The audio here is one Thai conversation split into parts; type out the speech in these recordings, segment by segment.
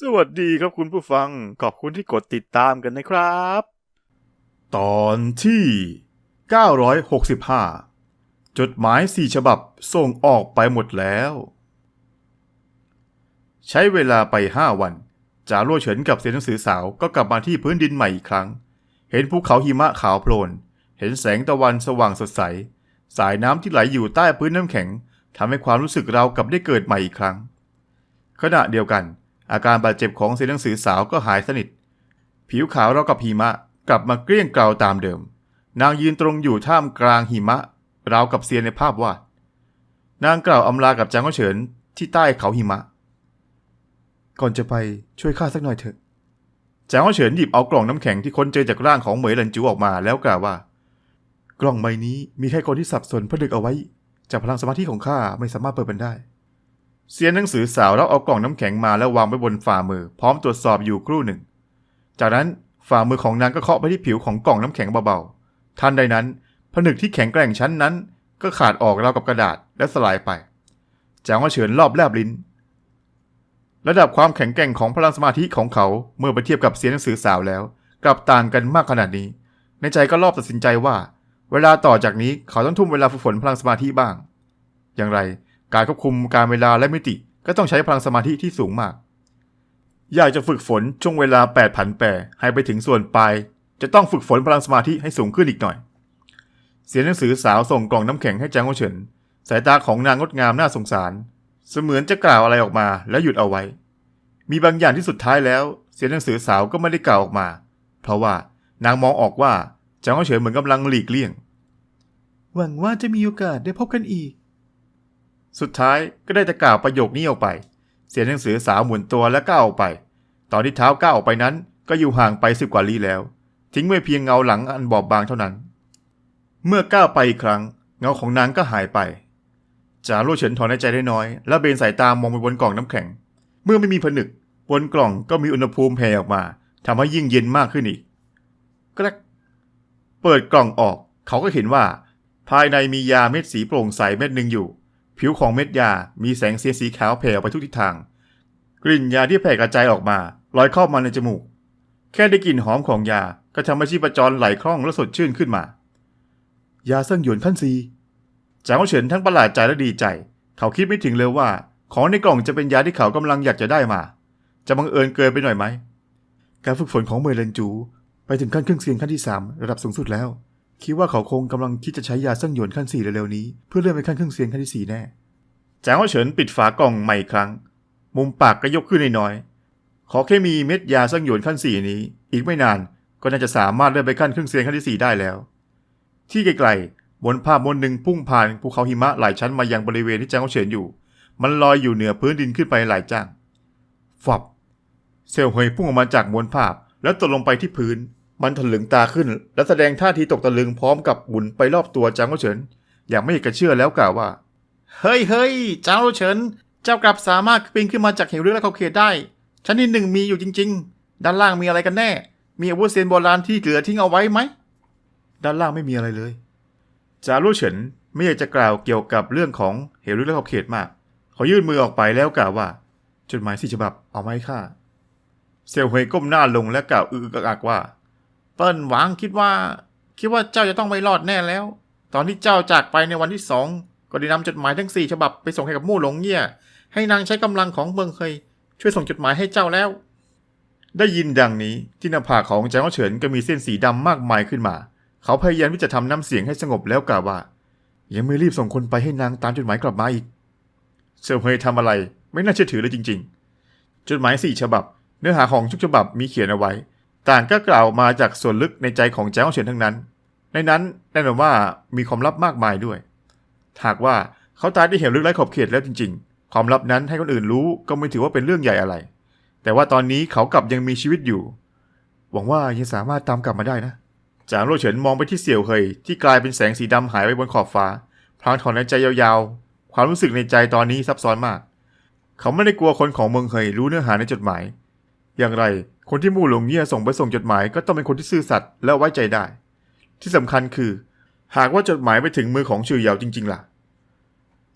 สวัสดีครับคุณผู้ฟัง ขอบคุณที่กดติดตามกันนะครับ ตอนที่ 965 จดหมายสี่ฉบับส่งออกไปหมดแล้ว ใช้เวลาไปห้าวันจารั่วเฉินกับเซียนหนังสือสาวก็กลับมาที่พื้นดินใหม่อีกครั้ง เห็นภูเขาหิมะขาวโพลน เห็นแสงตะวันสว่างสดใส สายน้ำที่ไหลอยู่ใต้พื้นน้ำแข็งทำให้ความรู้สึกเราวกับได้เกิดใหม่อีกครั้ง ขณะเดียวกัน อาการบาดเจ็บของเซียนหนังสือสาวก็หายสนิท ผิวขาวเราวกับหิมะกลับมาเกลี้ยงเกลาตามเดิม นางยืนตรงอยู่ท่ามกลางหิมะราวกับเซียนในภาพวาด นางกล่าวอำลากับจางก็เฉินที่ใต้เขาหิมะ ก่อนจะไปช่วยข้าสักหน่อยเถอะจางก็เฉินหยิบเอากล่องน้ำแข็งที่ค้นเจอจากร่างของเหมยหลันจูออกมาแล้วกล่าวว่า กล่องใบนี้มีแค่คนที่สับสนผนึกเอาไว้ จากพลังสมาธิของข้าไม่สามารถเปิดมันได้ เซียนหนังสือสาวแล้วเอากล่องน้ำแข็งมาแล้ววางไว้บนฝ่ามือ พร้อมตรวจสอบอยู่ครู่หนึ่ง จากนั้นฝ่ามือของนางก็เคาะไปที่ผิวของกล่องน้ำแข็งเบาๆทันใดนั้นผนึกที่แข็งแกร่งชั้นนั้น ก็ขาดออกราวกับกระดาษและสลายไปจางว่าเฉินรอบแลบลิ้น ระดับความแข็งแกร่งของพลังสมาธิของเขาเมื่อไปเทียบกับเซียนหนังสือสาวแล้ว กลับต่างกันมากขนาดนี้ ในใจก็รอบตัดสินใจว่า เวลาต่อจากนี้เขาต้องทุ่มเวลาฝึกฝนพลังสมาธิบ้าง อย่างไร การควบคุมการเวลาและมิติก็ต้องใช้พลังสมาธิที่สูงมาก อยากจะฝึกฝนช่วงเวลา8ผันแปรให้ไปถึงส่วนปลาย จะต้องฝึกฝนพลังสมาธิให้สูงขึ้นอีกหน่อย เสียงหนังสือสาวส่งกล่องน้ำแข็งให้จางโอเฉิน สายตาของนางงดงามน่าสงสาร เสมือนจะกล่าวอะไรออกมาแล้วหยุดเอาไว้ มีบางอย่างที่สุดท้ายแล้ว เสียงหนังสือสาวก็ไม่ได้กล่าวออกมา เพราะว่านางมองออกว่าจางโอเฉินเหมือนกำลังหลีกเลี่ยง หวังว่าจะมีโอกาสได้พบกันอีก สุดท้ายก็ได้แต่กล่าวประโยคนี้ออกไป เสียงหนังสือสาวหมุนตัวและก้าวออกไป ตอนที่เท้าก้าวออกไปนั้น ก็อยู่ห่างไปสิบกว่าลี้แล้ว ทิ้งไว้เพียงเงาหลังอันบอบบางเท่านั้น เมื่อก้าวไปอีกครั้ง เงาของนางก็หายไปจารุเฉินถอนใจได้น้อย และเบนสายตามองไปบนกล่องน้ำแข็ง เมื่อไม่มีผนึก บนกล่องก็มีอุณหภูมิแผ่ออกมาทำให้ยิ่งเย็นมากขึ้นอีกกระเปิดกล่องออก เขาก็เห็นว่า ภายในมียาเม็ดสีโปร่งใสเม็ดหนึ่งอยู่ ผิวของเม็ดยามีแสงเสียสีขาวแผ่ไปทุกทิศทาง กลิ่นยาที่แผ่กระจายออกมาลอยเข้ามาในจมูก แค่ได้กลิ่นหอมของยาก็ทำให้ชีพจรไหลคล่องและสดชื่นขึ้นมา ยาเซิ่งหยวนขั้นซีจางเฉินทั้งประหลาดใจและดีใจ เขาคิดไม่ถึงเลยว่า ของในกล่องจะเป็นยาที่เขากำลังอยากจะได้มา จะบังเอิญเกินไปหน่อยไหม การฝึกฝนของเมย์เลนจู ไปถึงขั้นเครื่องเสียงขั้นที่ 3 ระดับสูงสุดแล้ว คิดว่าเขาคงกำลังคิดจะใช้ยาเซิ่งหยวนขั้น4เร็วๆนี้ เพื่อเลื่อนไปขั้นเครื่องเสียงขั้นที่4แน่จางว่าเฉินปิดฝากล่องใหม่ครั้ง มุมปากก็ยกขึ้นน้อยๆขอแค่มีเม็ดยาเซิ่งหยวนขั้น4นี้ อีกไม่นานก็น่าจะสามารถเลื่อนไปขั้นเครื่องเสียงขั้นที่4ได้แล้ว ที่ไกลๆบนภาพมนหนึ่งพุ่งผ่านภูเขาหิมะหลายชั้นมายังบริเวณที่จางว่าเฉินอยู่ มันลอยอยู่เหนือพื้นดินขึ้นไปหลายจ้างฝับเซลล์เฮยพุ่งออกมาจากมวลภาพ แล้วตกลงไปที่พื้น มันถลึงตาขึ้น และแสดงท่าทีตกตะลึงพร้อมกับหมุนไปรอบตัวจางโอเฉินอย่างไม่อยากจะเชื่อแล้วกล่าวว่า เฮ้ยเฮ้ยจางโอเฉิน เจ้ากลับสามารถปีนขึ้นมาจากเหวลึกและเขาเขตได้ ชั้นที่หนึ่งมีอยู่จริง ๆ ด้านล่างมีอะไรกันแน่ มีอาวุธเซียนโบราณที่เหลือทิ้งเอาไว้ไหม ด้านล่างไม่มีอะไรเลย จารุเฉินไม่อยากจะกล่าวเกี่ยวกับเรื่องของเหวลึกและขอบเขตมาก เขายื่นมือออกไปแล้วกล่าวว่า จดหมายสี่ฉบับเอามาให้ข้าเซลเฮยก้มหน้าลงและกล่าวอึกอักว่า เปิ้นหวังคิดว่า คิดว่าเจ้าจะต้องไม่รอดแน่แล้ว ตอนที่เจ้าจากไปในวันที่สองก็ได้นำจดหมายทั้งสี่ฉบับไปส่งให้กับมู่หลงเงี่ย ให้นางใช้กำลังของเมืองเคย ช่วยส่งจดหมายให้เจ้าแล้ว ได้ยินดังนี้ที่หน้าผากของจางเฉินก็มีเส้นสีดำมากมายขึ้นมา เขาพยายามที่จะทำน้ำเสียงให้สงบแล้วกล่าวว่า ยังไม่รีบส่งคนไปให้นางตามจดหมายกลับมาอีกเซลเฮยทำอะไร ไม่น่าเชื่อถือเลยจริง ๆ จดหมายสี่ฉบับ เนื้อหาของทุกฉบับมีเขียนเอาไว้ ต่างก็กล่าวมาจากส่วนลึกในใจของแจ้งเฉินทั้งนั้น ในนั้นแน่นอนว่ามีความลับมากมายด้วย หากว่าเขาตายได้เห็นลึกไร้ขอบเขตแล้วจริง ๆ ความลับนั้นให้คนอื่นรู้ก็ไม่ถือว่าเป็นเรื่องใหญ่อะไร แต่ว่าตอนนี้เขากลับยังมีชีวิตอยู่ หวังว่ายังสามารถตามกลับมาได้นะ จางโรเฉินมองไปที่เสี่ยวเฮยที่กลายเป็นแสงสีดำหายไปบนขอบฟ้า พลางถอนหายใจยาวๆ ความรู้สึกในใจตอนนี้ซับซ้อนมาก เขาไม่ได้กลัวคนของเมืองเฮยรู้เนื้อหาในจดหมาย อย่างไร คนที่มู่หลงเงี่ยส่งไปส่งจดหมายก็ต้องเป็นคนที่ซื่อสัตย์และไว้ใจได้ ที่สำคัญคือ หากว่าจดหมายไปถึงมือของชื่อเหยาจริง ๆ ล่ะ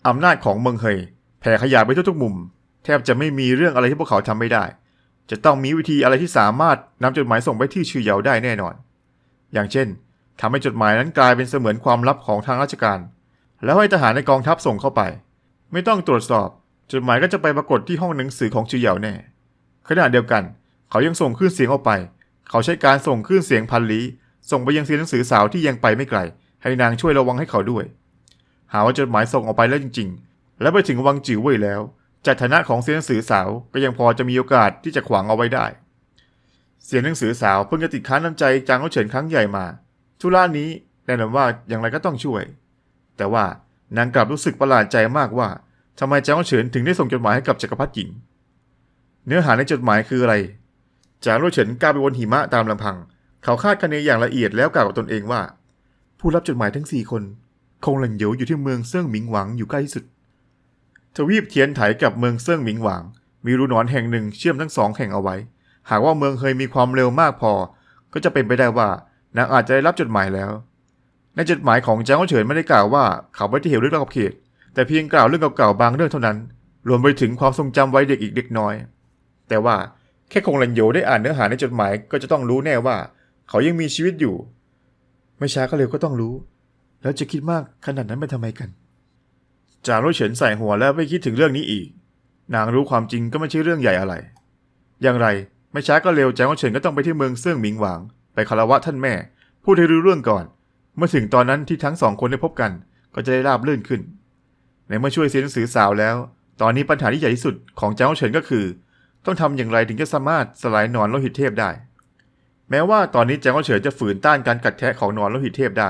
อำนาจของเมืองเฮยแผ่ขยายไปทุกมุม แทบจะไม่มีเรื่องอะไรที่พวกเขาทำไม่ได้ จะต้องมีวิธีอะไรที่สามารถนำจดหมายส่งไปที่ชื่อเหยาได้แน่นอน อย่างเช่นทำให้จดหมายนั้นกลายเป็นเสมือนความลับของทางราชการ แล้วให้ทหารในกองทัพส่งเข้าไป ไม่ต้องตรวจสอบ จดหมายก็จะไปปรากฏที่ห้องหนังสือของชื่อเหยาแน่ ขณะเดียวกัน เขายังส่งคลื่นเสียงออกไป เขาใช้การส่งคลื่นเสียงพันลี้ส่งไปยังเซียนหนังสือสาวที่ยังไปไม่ไกล ให้นางช่วยระวังให้เขาด้วย หาว่าจดหมายส่งออกไปแล้วจริง ๆ และไปถึงวังจิ๋วเว่ยแล้วจากฐานะของเซียนหนังสือสาวก็ยังพอจะมีโอกาสที่จะขวางเอาไว้ได้ เสียนหนังสือสาวเพิ่งจะติดค้านน้ำใจจางเขาเฉินครั้งใหญ่มาธุระนี้แน่นอนว่าอย่างไรก็ต้องช่วย แต่ว่านางกลับรู้สึกประหลาดใจมากว่าทำไมจางเขาเฉินถึงได้ส่งจดหมายให้กับจักรพรรดิหญิง เนื้อหาในจดหมายคืออะไร จางรู้เฉินก้าวไปบนหิมะตามลำพัง เขาคาดคะเนอย่างละเอียดแล้วกล่าวกับตนเองว่า ผู้รับจดหมายทั้งสี่คน คงหลันเหยวอยู่ที่เมืองเซิ่งหมิงหวังอยู่ใกล้ที่สุด ทวีปเทียนไถกับเมืองเซิ่งหมิงหวัง มีรูหนอนแห่งหนึ่งเชื่อมทั้งสองแห่งเอาไว้ หากว่าเมืองเคยมีความเร็วมากพอ ก็จะเป็นไปได้ว่านางอาจจะได้รับจดหมายแล้ว ในจดหมายของเจ้าเฉินไม่ได้กล่าวว่าเขาไม่ได้เหวเรื่อราวกับเขต แต่เพียงกล่าวเรื่องเก่าๆบางเรื่องเท่านั้น รวมไปถึงความทรงจำวัยเด็กอีกเล็กน้อย แต่ว่าแค่คงหลันโยได้อ่านเนื้อหาในจดหมายก็จะต้องรู้แน่ว่า เขายังมีชีวิตอยู่ ไม่ช้าก็เร็วก็ต้องรู้ แล้วจะคิดมากขนาดนั้นไปทำไมกัน จางรู้เฉินใส่หัวแล้วไม่คิดถึงเรื่องนี้อีก นางรู้ความจริงก็ไม่ใช่เรื่องใหญ่อะไร อย่างไรไม่ช้าก็เร็วจางรู้เฉินก็ต้องไปที่เมืองเซี่งหมิงหวาง ไปคารวะท่านแม่ พูดให้รู้เรื่องก่อน เมื่อถึงตอนนั้นที่ทั้งสองคนได้พบกัน ก็จะได้ราบรื่นขึ้นในเมื่อช่วยเสียนสือสาวแล้ว ตอนนี้ปัญหาที่ใหญ่ที่สุดของเจ้เฉินก็คือ ต้องทำอย่างไรถึงจะสามารถสลายหนอนโลหิตเทพได้ แม้ว่าตอนนี้เจ้าเฉินจะฝืนต้านการกัดแทะของหนอนโลหิตเทพได้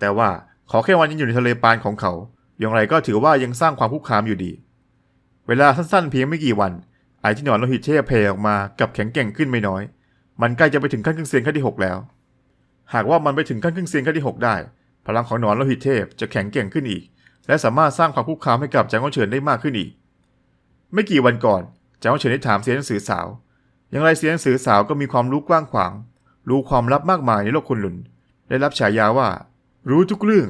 แต่ว่าขอแค่วันยังอยู่ในทะเลปานของเขา อย่างไรก็ถือว่ายังสร้างความคุกคามอยู่ดี เวลาสั้นๆเพียงไม่กี่วัน ไอที่หนอนโลหิตเทพแผ่ออกมากับแข็งแกร่งขึ้นไม่น้อย มันใกล้จะไปถึงขั้นครึ่งเซียนขั้นที่หกแล้ว หากว่ามันไปถึงขั้นครึ่งเซียนขั้นที่หกได้ พลังของหนอนโลหิตเทพจะแข็งแกร่งขึ้นอีก และสามารถสร้างความคุกคามให้กับแจางเฉินได้มากขึ้นอีก ไม่กี่วันก่อน จางเฉินได้ถามเซียนหนังสือสาว อย่างไรเซียนหนังสือสาวก็มีความรู้กว้างขวาง รู้ความลับมากมายในโลกคนหลุน ได้รับฉายาว่า รู้ทุกเรื่อง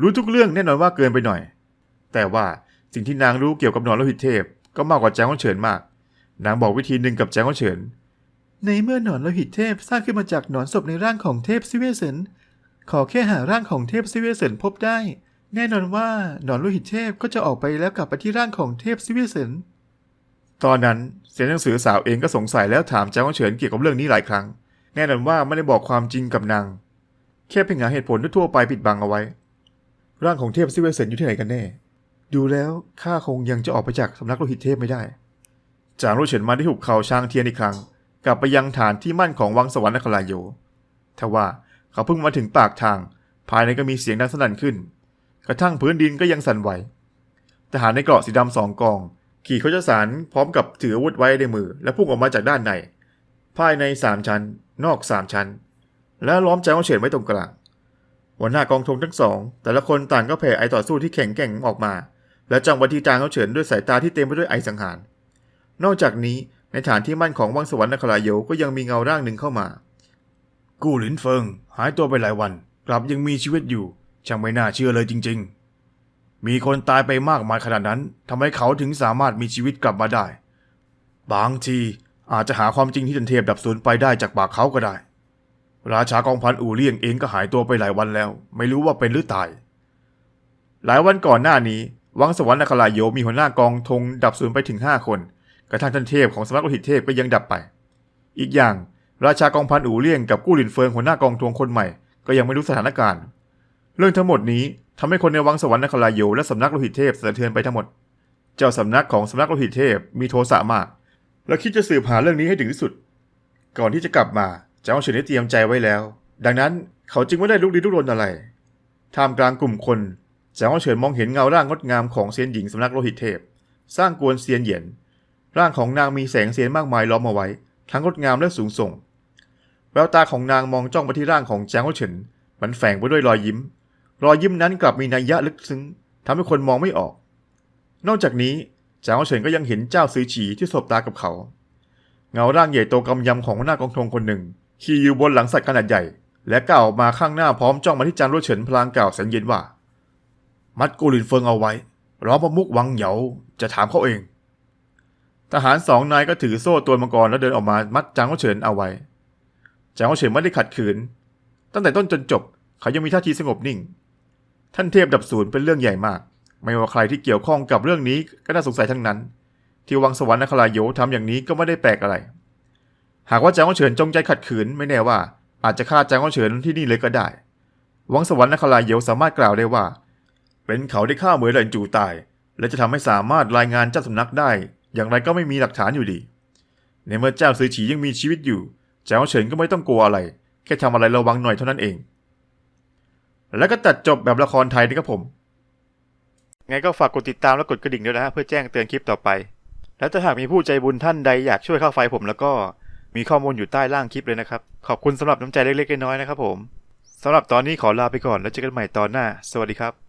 รู้ทุกเรื่องแน่นอนว่าเกินไปหน่อย แต่ว่าสิ่งที่นางรู้เกี่ยวกับหนอนโลหิตเทพ ก็มากกว่าแจ้งเฉินมาก นางบอกวิธีหนึ่งกับแจ้งเฉิน ในเมื่อหนอนโลหิตเทพสร้างขึ้นมาจากหนอนศพในร่างของเทพซิเวเซนขอแค่หาร่างของเทพซิเวเซนพบได้ แน่นอนว่าหนอนโลหิตเทพก็จะออกไปแล้วกลับไปที่ร่างของเทพซิเวเซน ตอนนั้นเสียนหนังสือสาวเองก็สงสัยแล้วถามแจ้งเฉินเกี่ยวกับเรื่องนี้หลายครั้ง แน่นอนว่าไม่ได้บอกความจริงกับนาง แค่เพียงหาเหตุผลทั่วไปปิดบังเอาไว้ ร่างของเทพซิเวเซนอยู่ที่ไหนกันแน่ ดูแล้วข้าคงยังจะออกไปจากสำนักโลหิตเทพไม่ได้ จางรู้เฉินมาได้หุบเขาช้างเทียนอีกครั้ง กลับไปยังฐานที่มั่นของวังสวรรค์นครายโยทว่าเขาเพิ่งมาถึงปากทาง ภายในก็มีเสียงดังสนั่นขึ้น กระทั่งพื้นดินก็ยังสั่นไหวทหารในเกราะสีดำสองกอง ขี่เขาจะสารพร้อมกับถืออาวุธไว้ในมือ และพุ่งออกมาจากด้านใน ภายในสามชั้น นอกสามชั้น และล้อมใจของเฉินไว้ตรงกลางหัวหน้ากองทงทั้งสอง แต่ละคนต่างก็แผ่ไอต่อสู้ที่แข็งแกร่งออกมา และจ้องไปที่จางเขาเฉินด้วยสายตาที่เต็มไปด้วยไอสังหาร นอกจากนี้ในฐานที่มั่นของวังสวรรค์นคราโยก็ยังมีเงาร่างหนึ่งเข้ามา กู้หลินเฟิง หายตัวไปหลายวัน กลับยังมีชีวิตอยู่ ช่างไม่น่าเชื่อเลยจริง ๆ มีคนตายไปมากมายขนาดนั้นทำไมเขาถึงสามารถมีชีวิตกลับมาได้ บางทีอาจจะหาความจริงที่ทันเทพดับสูญไปได้จากปากเขาก็ได้ ราชากองพันอู่เลี่ยงเองก็หายตัวไปหลายวันแล้ว ไม่รู้ว่าเป็นหรือตาย หลายวันก่อนหน้านี้วังสวรรค์นคราโยมีหัวหน้ากองธงดับสูญไปถึงห้าคน กระทั่งท่านเทพของสำนักโลหิตเทพก็ยังดับไป อีกอย่าง ราชากองพันอู่เลี่ยงกับกู้หลินเฟิงหัวหน้ากองทวงคนใหม่ ก็ยังไม่รู้สถานการณ์ เรื่องทั้งหมดนี้ ทำให้คนในวังสวรรค์นคราโยและสำนักโลหิตเทพสะเทือนไปทั้งหมด เจ้าสำนักของสำนักโลหิตเทพมีโทสะมาก และคิดจะสืบหาเรื่องนี้ให้ถึงที่สุด ก่อนที่จะกลับมาเจ้าเฉินได้เตรียมใจไว้แล้ว ดังนั้นเขาจึงไม่ได้ลุกลี้ลุกลนอะไรท่ามกลางกลุ่มคนเจ้าเฉินมองเห็นเงาร่างงดงามของเซียนหญิงสำนักโลหิตเทพ สร้างกวนเซียนเหยียนร่างของนางมีแสงเซียนมากมายล้อมเอาไว้ ทั้งงดงามและสูงส่งแววตาของนางมองจ้องไปที่ร่างของเจ้าเฉินมันแฝงไปด้วยรอยยิ้ม รอยยิ้มนั้นกลับมีนัยยะลึกซึ้งทำให้คนมองไม่ออก นอกจากนี้จ้าเฉินก็ยังเห็นเจ้าซือฉีที่สบตากับเขา เงาร่างใหญ่โตกำยำของหัวหน้ากองทงคนหนึ่ง ขี่อยู่บนหลังสัตว์ขนาดใหญ่ และก้าวออกมาข้างหน้าพร้อมจ้องมาที่จางรุ่เฉินพลางกล่าวแสนเย็นว่า มัดกูหลินเฟิงเอาไว้รอประมุกวังเหยาจะถามเขาเอง ทหารสองนายก็ถือโซ่ตัวมังกรแล้วเดินออกมามัดจางโอเฉินเอาไว้จางโอเฉินไม่ได้ขัดขืน ตั้งแต่ต้นจนจบ เขายังมีท่าทีสงบนิ่ง ท่านเทพดับศูนย์เป็นเรื่องใหญ่มาก ไม่ว่าใครที่เกี่ยวข้องกับเรื่องนี้ก็น่าสงสัยทั้งนั้น ที่วังสวรรค์นครายโยทำอย่างนี้ก็ไม่ได้แปลกอะไร หากว่าจางโอเฉินจงใจขัดขืนไม่แน่ว่า อาจจะฆ่าจางโอเฉินที่นี่เลยก็ได้ วังสวรรค์นครายโยสามารถกล่าวได้ว่า เป็นเขาได้ฆ่าเหมยเหรินจูตาย และจะทำให้สามารถรายงานเจ้าสำนักได้ อย่างไรก็ไม่มีหลักฐานอยู่ดี ในเมื่อเจ้าซือฉียังมีชีวิตอยู่เจ้าเฉินก็ไม่ต้องกลัวอะไร แค่ทำอะไรระวังหน่อยเท่านั้นเอง แล้วก็ตัดจบแบบละครไทยนะครับผม ไงก็ฝากกดติดตามและกดกระดิ่งด้วยนะฮะเพื่อแจ้งเตือนคลิปต่อไป และถ้าหากมีผู้ใจบุญท่านใดอยากช่วยเข้าไฟผมแล้วก็มีข้อมูลอยู่ใต้ล่างคลิปเลยนะครับ ขอบคุณสำหรับน้ำใจเล็กๆน้อยๆนะครับผมสำหรับตอนนี้ขอลาไปก่อนแล้วเจอกันใหม่ตอนหน้า สวัสดีครับ